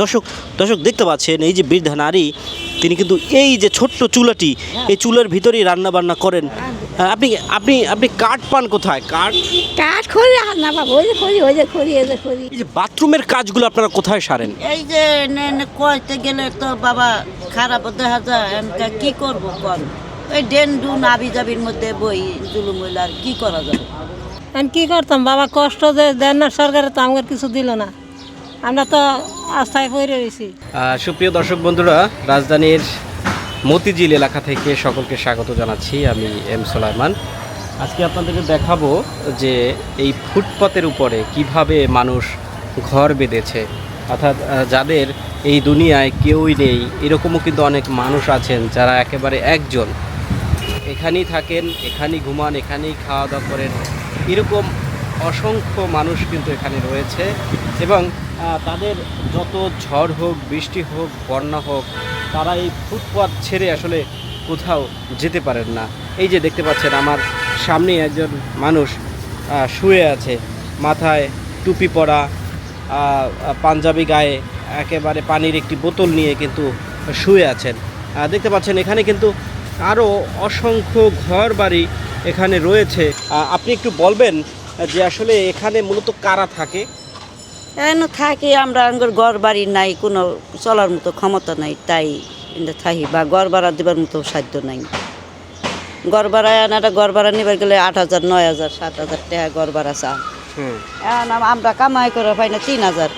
দর্শক দর্শক দেখতে পাচ্ছেন এই যে বৃদ্ধা নারী তিনি কিন্তু এই যে ছোট্ট চুলাটি এই চুলার ভিতরেই রান্না বান্না করেন আপনি আপনি আপনি কাঠ পান কোথায়? কাঠ? কাঠ খড়ি আর না ওই যে খড়ি ওই যে খড়ি ওই যে খড়ি। এই যে বাথরুমের কাজগুলো আপনারা কোথায় সারেন? এই যে কইতে গেলে তো বাবা খারাপ দেখা যায় এনকা কি করব কোন? ওই ডেন ডুন আবি জাবির মধ্যে বই জুলুম হইলে আর কি করা যাবে? আমি কি করতাম? বাবা কষ্ট যে দেন না সরকারে তো আমার কিছু দিল না। আমরা তো আস্থায় পড়ে রয়েছি। সুপ্রিয় দর্শক বন্ধুরা, রাজধানীর মতিঝিল এলাকা থেকে সকলকে স্বাগত জানাচ্ছি আমি এম সোলাইমান আজকে আপনাদেরকে দেখাবো যে এই ফুটপাতের উপরে কীভাবে মানুষ ঘর বেঁধেছে। অর্থাৎ যাদের এই দুনিয়ায় কেউই নেই, এরকমও কিন্তু অনেক মানুষ আছেন যারা একেবারে একজন। এখানেই থাকেন, এখানেই ঘুমান, এখানেই খাওয়া দাওয়া করেন। এরকম অসংখ্য মানুষ কিন্তু এখানে রয়েছে এবং তাদের যত ঝড় হোক, বৃষ্টি হোক, বন্যা হোক, তারা এই ফুটপাথ ছেড়ে আসলে কোথাও যেতে পারেন না। এই যে দেখতে পাচ্ছেন, আমার সামনে একজন মানুষ শুয়ে আছে, মাথায় টুপি পরা পাঞ্জাবি গায়ে একেবারে পানির একটি বোতল নিয়ে কিন্তু শুয়ে আছেন। দেখতে পাচ্ছেন, এখানে কিন্তু আরও অসংখ্য ঘর বাড়ি এখানে রয়েছে। আপনি একটু বলবেন যে আসলে এখানে মূলত কারা থাকে? এন থাকি আমরা আঙ্গর ঘর বাড়ি নাই কোনো চলার মতো ক্ষমতা নাই তাই থাকি বা ঘর ভাড়া দেবার মতো সাধ্য নাই। ঘর ভাড়া একটা ঘর ভাড়া নিবার গেলে আট হাজার নয় হাজার সাত হাজার টাকা ঘর ভাড়া চা এখন আমরা কামাই করে পাই না তিন হাজার।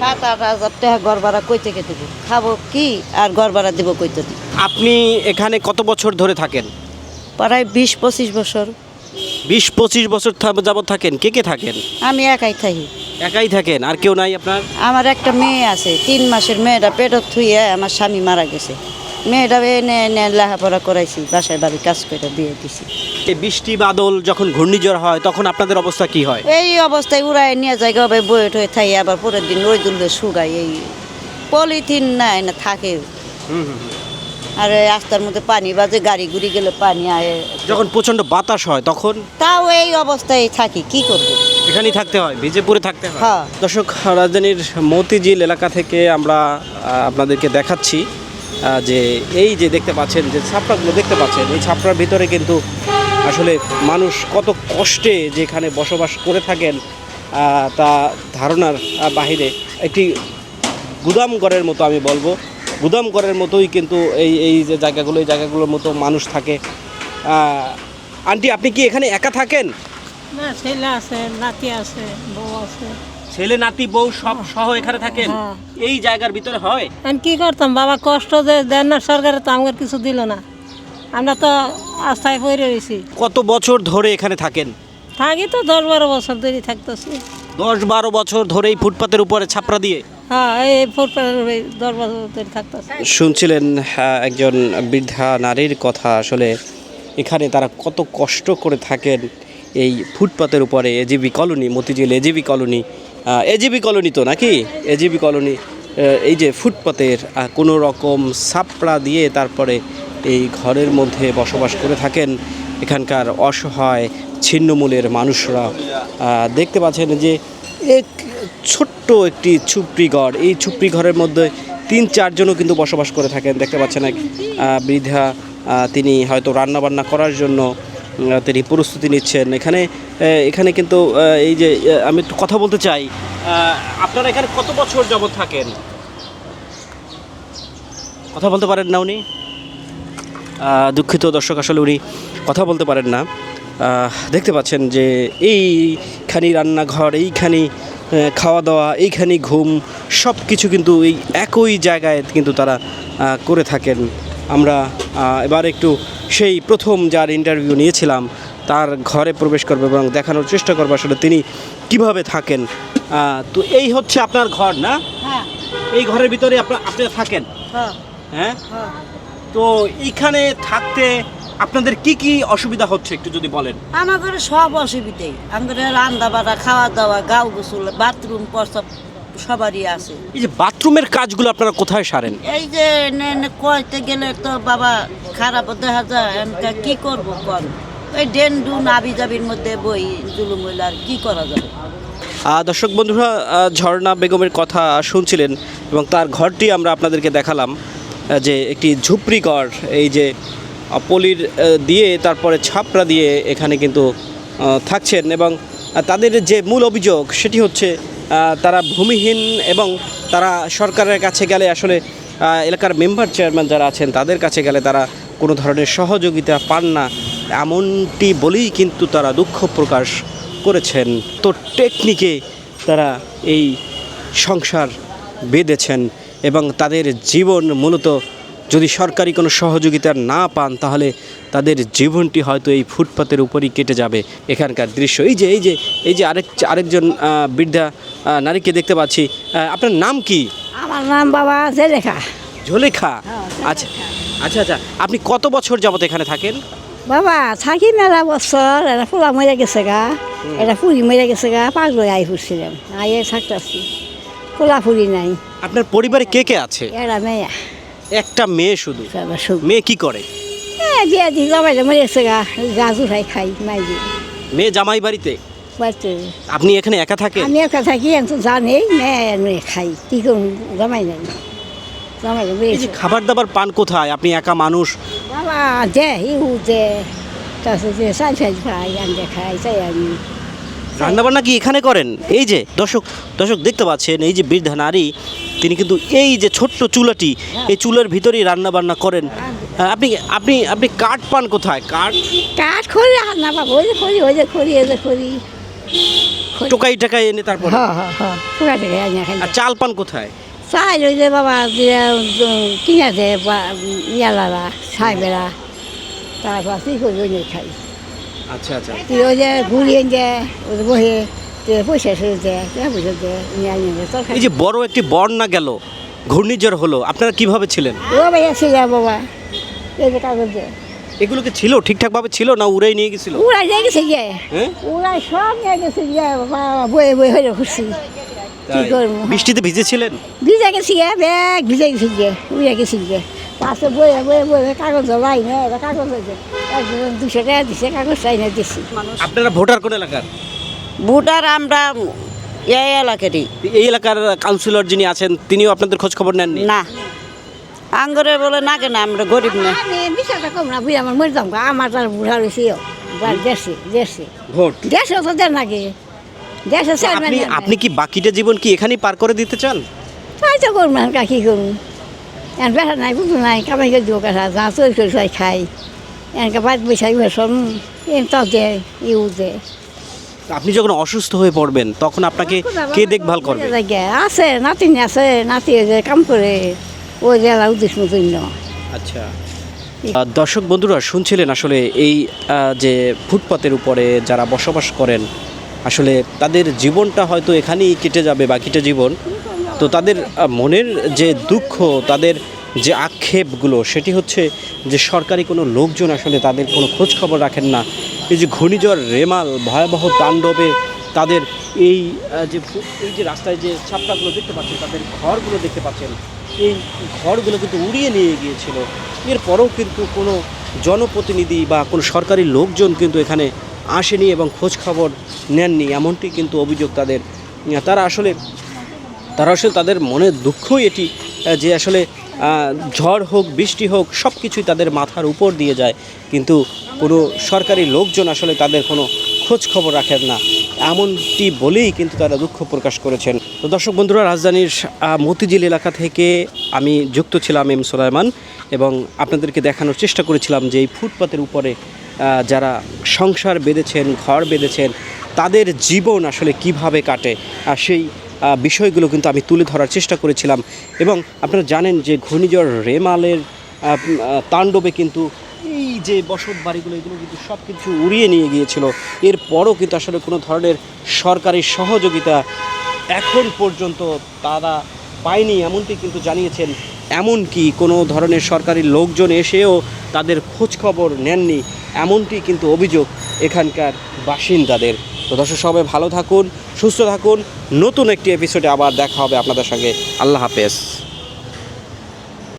সাত আট হাজার টাকা ঘর ভাড়া কই থেকে দেবো? খাব কি আর ঘর ভাড়া দেবো কই থেকে? আপনি এখানে কত বছর ধরে থাকেন? প্রায় বিশ পঁচিশ বছর। বিশ পঁচিশ বছর যাবৎ থাকেন কে কে থাকেন? আমি একাই থাকি। একাই থাকেন আর কেউ নাই আপনার? আমার একটা মেয়ে আছে তিন মাসের মেয়েটা পেটত থুয়ে আমার স্বামী মারা গেছে। মেয়েটা এনে এনে লেখাপড়া করাইছি বাসায় বাড়ি কাজ করে বিয়ে দিছি। এই বৃষ্টি বাদল যখন ঘূর্ণিঝড় হয় তখন আপনাদের অবস্থা কি হয়? এই অবস্থায় উড়ায় নিয়ে জায়গা হবে বয়ে টয়ে থাই আবার পরের দিন ওই দুলে শুকাই এই পলিথিন নাই না থাকে। আর এই রাস্তার মধ্যে পানি বাজে গাড়ি গুড়ি গেলে পানি আয়। যখন প্রচণ্ড বাতাস হয় তখন? তাও এই অবস্থায় থাকি কি করব? এখানেই থাকতে হয় বিজেপুরে থাকতে হয়? হ্যাঁ। দর্শক রাজধানীর মতিঝিল এলাকা থেকে আমরা আহ, আপনাদেরকে দেখাচ্ছি আহ, যে এই যে দেখতে পাচ্ছেন যে ছাপড়াগুলো দেখতে পাচ্ছেন এই ছাপড়ার ভিতরে কিন্তু আসলে মানুষ কত কষ্টে যেখানে বসবাস করে থাকেন আহ, তা ধারণার আহ, বাহিরে একটি গুদাম ঘরের মতো আমি বলব। গুদাম ঘরের মতোই কিন্তু এই এই যে জায়গাগুলো এই জায়গাগুলোর মতো মানুষ থাকে। আন্টি আপনি কি এখানে একা থাকেন? না ছেলে আছে নাতি আছে বউ আছে। ছেলে নাতি বউ সব সহ এখানে থাকেন? হ্যাঁ। এই জায়গার ভিতরে হয়? আমি কি করতাম? বাবা কষ্ট যে দেন না সরকারে তো আমার কিছু দিল না। আমরা তো আস্থায় পড়ে রয়েছি। কত বছর ধরে এখানে থাকেন? থাকি তো দশ বারো বছর ধরে থাকতেছি। দশ বারো বছর ধরে এই ফুটপাতের উপরে ছাপড়া দিয়ে? হ্যাঁ এই শুনছিলেন আহ, একজন বৃদ্ধা নারীর কথা। আসলে এখানে তারা কত কষ্ট করে থাকেন এই ফুটপাতের উপরে। AGB colony Motijheel AGB colony. AGB colony তো নাকি? এজিবি কলোনি এই যে ফুটপাতের কোনো রকম সাপড়া দিয়ে তারপরে এই ঘরের মধ্যে বসবাস করে থাকেন। এখানকার অসহায় ছিন্নমূলের মানুষরা দেখতে পাচ্ছেন যে এক ছোট্ট একটি ছুপড়ি ঘর। এই ছুপড়ি ঘরের মধ্যে তিন, চারজনও কিন্তু বসবাস করে থাকেন। দেখতে পাচ্ছেন এক বৃদ্ধা তিনি হয়তো রান্না বান্না করার জন্য তিনি প্রস্তুতি নিচ্ছেন। এখানে এখানে কিন্তু এই যে আমি একটু কথা বলতে চাই। আপনারা এখানে কত বছর যাবত থাকেন? কথা বলতে পারেন না উনি? দুঃখিত দর্শক, আসলে উনি কথা বলতে পারেন না। দেখতে পাচ্ছেন যে এইখানি রান্নাঘর এইখানি খাওয়া দাওয়া এইখানি ঘুম সব কিছু কিন্তু এই একই জায়গায় কিন্তু তারা করে থাকেন। আমরা এবার একটু সেই প্রথম যার ইন্টারভিউ নিয়েছিলাম তার ঘরে প্রবেশ করব এবং দেখানোর চেষ্টা করব আসলে তিনি কীভাবে থাকেন। তো এই হচ্ছে আপনার ঘর না? হ্যাঁ। এই ঘরের ভিতরে আপনার আপনি থাকেন? হ্যাঁ। হ্যাঁ? হ্যাঁ। তো এইখানে থাকতে আপনাদের কি কি অসুবিধা হচ্ছে একটু যদি বলেন? আমাদের সব অসুবিধাই আমাদের রান্না বাড়া খাওয়া দাওয়া গাও গোসল বাথরুম প্রসব সবারই আছে। এই যে বাথরুমের কাজগুলো আপনারা কোথায় সারেন? এই যে কইতে গেলে তো বাবা খারাপ দেখা যায় কি করব কোন? ওই ডেন ডুন আবি জাবির মধ্যে বই জুলুম হইলে আর কি করা যাবে? দর্শক বন্ধুরা ঝর্ণা বেগমের কথা শুনছিলেন এবং তার ঘরটি আমরা আপনাদেরকে দেখালাম যে একটি ঝুপড়ি ঘর এই যে পলির দিয়ে তারপরে ছাপড়া দিয়ে এখানে কিন্তু থাকছেন এবং তাদের যে মূল অভিযোগ সেটি হচ্ছে তারা ভূমিহীন এবং তারা সরকারের কাছে গেলে আসলে এলাকার মেম্বার চেয়ারম্যান যারা আছেন তাদের কাছে গেলে তারা কোনো ধরনের সহযোগিতা পান না। এমনটি বলেই কিন্তু তারা দুঃখ প্রকাশ করেছেন। তো টেকনিকে তারা এই সংসার বেঁধেছেন এবং তাদের জীবন মূলত যদি সরকারি কোনো সহযোগিতা না পান তাহলে তাদের জীবনটি হয়তো এই ফুটপাতের উপরই কেটে যাবে এখানকার দৃশ্য। এই যে এই যে এই যে আরেক আরেকজন বৃদ্ধা নারীকে দেখতে পাচ্ছি। আপনার নাম কি? আমার নাম বাবা জেলেখা। ঝোলেখা আচ্ছা আচ্ছা আচ্ছা আপনি কত বছর যাবত এখানে থাকেন? বাবা থাকি মেলা বছর এটা ফুলা মরে গেছে গা। এটা ফুলি মরে গেছে গা পাগল আই ফুরছিলাম। আইয়ে থাকতেছি। ফুলা ফুলি নাই। আপনার পরিবারে কে কে আছে? এরা মেয়া। একটা মেয়ে শুধু। মেয়ে কি করে? এ বিয়া দি জমাইলে মরে গা গাছ উঠাই খাই মাই মেয়ে জামাই বাড়িতে? আপনি এখানে একা থাকেন? আমি একটা থাকি এখন জানি মেয়ে খাই। কি করুন জমাই নাই। খাবার দাবার পান কোথায়? আপনি একা মানুষ? বাবা দে ইউ দে তারপর সাইড সাইড খাই আনতে খাই চাই আমি রান্নাবান্না কি এখানে করেন? এই যে দর্শক দর্শক দেখতে পাচ্ছেন এই যে বৃদ্ধা নারী তিনি কিন্তু এই যে ছোট্ট চুলাটি এই চুলার ভিতরেই রান্নাবান্না করেন। আপনি আপনি আপনি কাঠ পান কোথায়? কাঠ? কাঠ খড়ি আর না বাবা ওই যে খড়ি ওই যে খড়ি ওই যে খড়ি। টোকাই টাকাই এনে তারপর? হ্যাঁ হ্যাঁ হ্যাঁ। পুরা থেকে আনি খাই। আর চাল পান কোথায়? চাই ওই যে বাবা যে কিনা দে বা ইয়ালারা ছাই বেড়া তারপর কি করি ওই খাই। আচ্ছা আচ্ছা। তুই ওই যে ঘুরিয়ে দে ওই বহে পয়সা পয়সা নিয়ে এই যে বড় একটি বন্যা গেল ঘূর্ণিঝড় হলো আপনারা কীভাবে ছিলেন? ও ভাই আছে যা বাবা। এই যে কাগজ দে। এগুলোকে ছিল ছিল না উড়াই নিয়ে গেছিল? উড়াই নিয়ে গেছে গিয়ে হ্যাঁ? উড়াই সব নিয়ে গেছে বাবা বয়ে বয়ে হয়ে খুশি। কি? করব? বৃষ্টিতে ভিজেছিলেন? ভিজে গেছি ব্যাগ ভিজে গেছি গে উড়ে গেছি গে। পাশে বয়ে বয়ে বয়ে কাগজ লাই না কাগজ হয়েছে। একজন দুশো টাকা দিছে কাগজ চাই না দিছি আপনারা ভোটার কোন এলাকার? ভোটার আমরা এই এলাকারই। এই এলাকার কাউন্সিলর যিনি আছেন তিনিও আপনাদের খোঁজ খবর নেননি? না। আঙ্গরে বলে না কেন আমরা গরিব না। আমি বিচারটা কম না বুঝে আমার মরে যাম আমার তার বুড়া রয়েছি দেশে দেশে। ভোট? দেশে তো দেন নাকি দেশে আপনি কি বাকিটা জীবন কি এখানেই পার করে দিতে চান? তাই তো করুন না কি করুন? এন বেড়া নাই বুঝু নাই কামাই করে দিব কাঠা যা তৈরি করে খাই খাই এনকে বাদ বৈশাখ বেসন এন তো দে ইউ দে। আপনি যখন অসুস্থ হয়ে পড়বেন তখন আপনাকে কে দেখভাল করবে? আছে নাতি আছে নাতি যে কাম করে ওই এলা উদ্দেশ্য মতন আচ্ছা। দর্শক বন্ধুরা শুনছিলেন আসলে এই যে ফুটপাতের উপরে যারা বসবাস করেন আসলে তাদের জীবনটা হয়তো এখানেই কেটে যাবে বাকিটা জীবন। তো তাদের মনের যে দুঃখ, তাদের যে আক্ষেপগুলো, সেটি হচ্ছে যে সরকারি কোনো লোকজন আসলে তাদের কোনো খোঁজ খবর রাখেন না। এই যে ঘূর্ণিঝড়, রেমাল, ভয়াবহ তাণ্ডবে তাদের এই যে এই যে রাস্তায় যে ছাপড়াগুলো দেখতে পাচ্ছেন, তাদের ঘরগুলো দেখতে পাচ্ছেন, এই ঘরগুলো কিন্তু উড়িয়ে নিয়ে গিয়েছিল। এরপরেও কিন্তু কোনো জনপ্রতিনিধি বা কোনো সরকারি লোকজন কিন্তু এখানে আসেনি এবং খোঁজ খবর নেননি, এমনটি কিন্তু অভিযোগ তাদের। তারা আসলে তারা আসলে তাদের মনের দুঃখই এটি যে আসলে ঝড় হোক, বৃষ্টি হোক সব কিছুই তাদের মাথার উপর দিয়ে যায়। কিন্তু কোনো সরকারি লোকজন আসলে তাদের কোনো খোঁজ খবর রাখেন না। এমনটি বলেই কিন্তু তারা দুঃখ প্রকাশ করেছেন। তো দর্শক বন্ধুরা, রাজধানীর মতিঝিল এলাকা থেকে আমি যুক্ত ছিলাম এম সোলাইমান এবং আপনাদেরকে দেখানোর চেষ্টা করেছিলাম যে এই ফুটপাতের উপরে যারা সংসার বেঁধেছেন, ঘর বেঁধেছেন, তাদের জীবন আসলে কীভাবে কাটে। আর সেই বিষয়গুলো কিন্তু আমি তুলে ধরার চেষ্টা করেছিলাম। এবং আপনারা জানেন যে ঘূর্ণিঝড় রেমালের তাণ্ডবে কিন্তু এই যে বসত বাড়িগুলো, এগুলো কিন্তু সব কিছু উড়িয়ে নিয়ে গিয়েছিল। এরপরও কিন্তু আসলে কোনো ধরনের সরকারি সহযোগিতা এখন পর্যন্ত তারা পায়নি, এমনটি কিন্তু জানিয়েছেন। এমনকি কোনো ধরনের সরকারি লোকজন এসেও তাদের খোঁজ খবর নেননি, এমনটি কিন্তু অভিযোগ এখানকার বাসিন্দাদের। তো দর্শক, সবাই ভালো থাকুন, সুস্থ থাকুন। নতুন একটি এপিসোডে আবার দেখা হবে আপনাদের সঙ্গে। আল্লাহ হাফেজ।